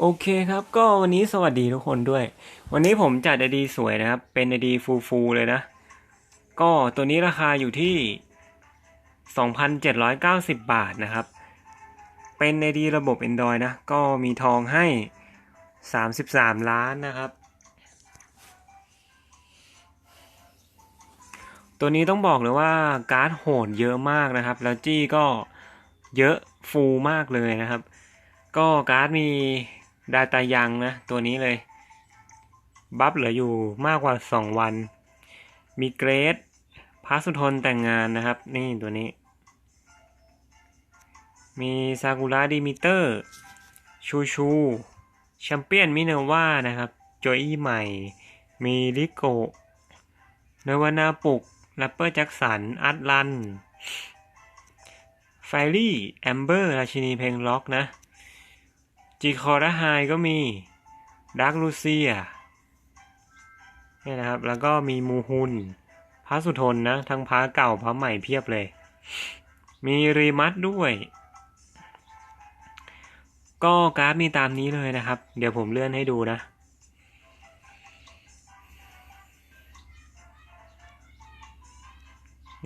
โอเคครับ ก็วันนี้สวัสดีทุกคนด้วย วันนี้ผมจัดไอดีสวยนะครับ เป็นไอดีฟูฟูเลยนะ ก็ตัวนี้ราคาอยู่ที่ 2,790 บาทนะครับ เป็นไอดีระบบ Android นะ ก็มีทองให้ 33 ล้านนะครับ ตัวนี้ต้องบอกเลยว่าการ์ดโหดเยอะมากนะครับ แล้วจี้ก็เยอะฟูมากเลยนะครับ ก็การ์ดมี ดาตายังนะ ตัวนี้เลย บัฟเหลืออยู่มากกว่า 2 วัน มีเกรดพาสุทนแต่งงานนะครับ นี่ตัวนี้ มีซากุระดิมิเตอร์ ชูชูแชมเปี้ยนมิเนว่านะครับโจอี้ใหม่ มีลิโกเนวานาปุกแรปเปอร์แจ็คสัน อัตลันไฟลี่ แอมเบอร์ ราชินีเพลงล็อกนะ จีคอร์ไฮก็มีดักลูเซียเนี่ยนะครับ แล้วก็มีมูฮุนพระสุทนนะ ทั้งพระเก่าพระใหม่เพียบเลย มีรีมัดด้วย ก็การ์ดมีตามนี้เลยนะครับ เดี๋ยวผมเลื่อนให้ดูนะ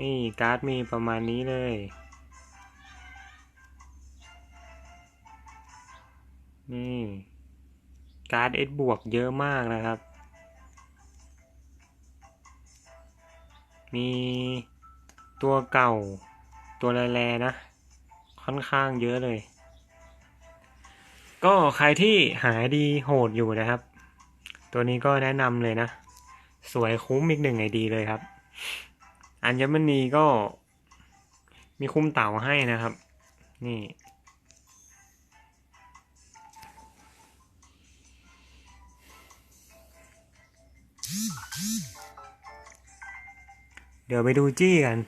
นี่การ์ดมีประมาณนี้เลย นี่ การ์ดเอสบวกเยอะมากนะครับ มีตัวเก่าตัวแรๆนะ ค่อนข้างเยอะเลย ก็ใครที่หาดีโหดอยู่นะครับ ตัวนี้ก็แนะนำเลยนะ สวยคุ้มอีกหนึ่งไอดีเลยครับ อัญมณีก็มีคุ้มเต่าให้นะครับ นี่ เดี๋ยวไปดูจี้กัน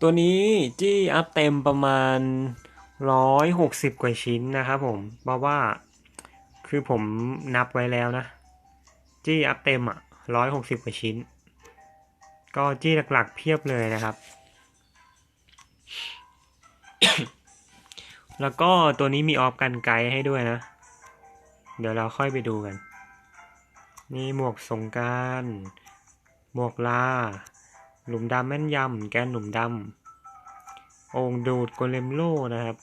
ตัวนี้จี้อัพเต็มประมาณร้อยหกสิบกว่าชิ้นนะครับผม เพราะว่าคือผมนับไว้แล้วนะ จี้อัพเต็มอะร้อยหกสิบกว่าชิ้น ก็จี้หลักๆเพียบเลยนะครับ แล้วก็ตัวนี้มีออฟกันไกด์ให้ด้วยนะ เดี๋ยวเราค่อยไปดูกัน นี่หมวกสงการ หมวกลา หลุมดำแม่นยำ แกนหลุมดำ องดูดโกเลมโลนะครับ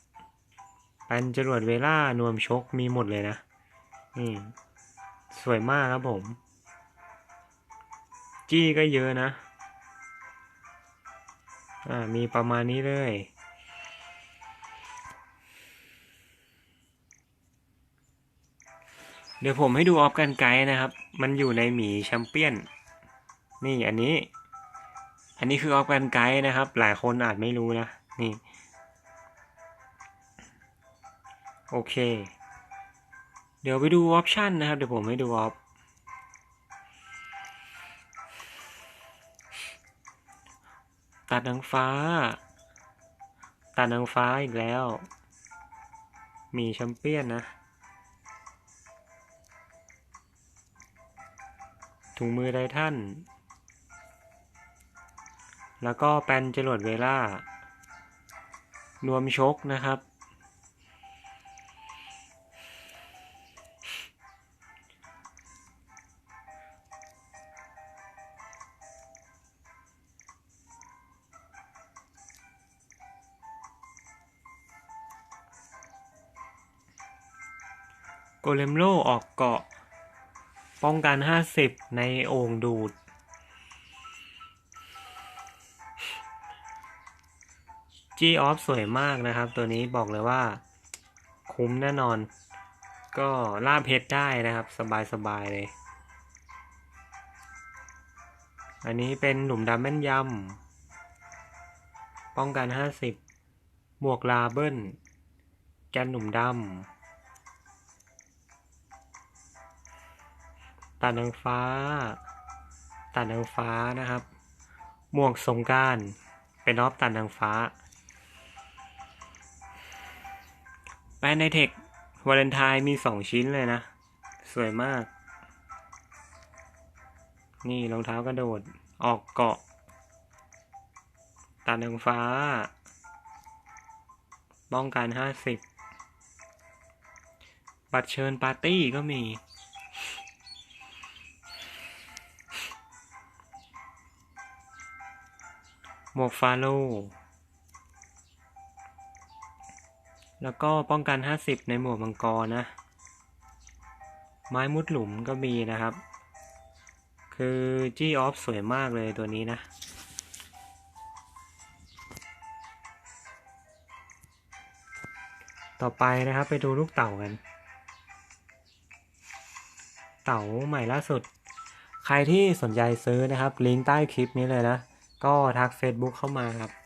ปันจรวดเวล่านวมชกมีหมดเลยนะ นี่ สวยมากครับผม จี้ก็เยอะนะ อ่า มีประมาณนี้เลย เดี๋ยวผมให้ดูออฟกันไกด์นะครับ มันอยู่ในหมีแชมเปี้ยน นี่อันนี้ อันนี้คือออฟกันไกด์นะครับ หลายคนอาจไม่รู้นะ นี่ โอเค เดี๋ยวไปดูออปชันนะครับ เดี๋ยวผมให้ดูออฟตัดนางฟ้า ตัดนางฟ้าอีกแล้ว มีแชมเปี้ยนนะ ถุงมือไดททันแล้วก็แปนจรวดเวล่ารวมชกนะครับ โกเลมโลออกเกาะ ป้องกัน 50 ในโอ่งดูด G off สวยมากนะครับ ตัวนี้บอกเลยว่าคุ้มแน่นอน ก็ล่าเพชรได้นะครับ สบายๆเลย อันนี้เป็นหลุมดำแม่นยำป้องกัน 50หมวกลาเบิลแกนหลุมดำ ตานางฟ้า ตานางฟ้านะครับหมวกสงการเป็นออฟตานางฟ้าแปนในเทควาเลนไทน์มีสองชิ้นเลยนะ สวยมาก นี่รองเท้ากระโดด ออกเกาะ ตานางฟ้า ป้องกันห้าสิบบัตรเชิญปาร์ตี้ก็มี หมวกฟาโล แล้วก็ป้องกัน 50 ในหมวกมังกรนะ ไม้มุดหลุมก็มีนะครับ คือจี้ออฟสวยมากเลยตัวนี้นะต่อไปนะครับไปดูลูกเต่ากัน เต่าใหม่ล่าสุด ใครที่สนใจซื้อนะครับ ลิงก์ใต้คลิปนี้เลยนะ ก็ทัก Facebook เข้ามาครับ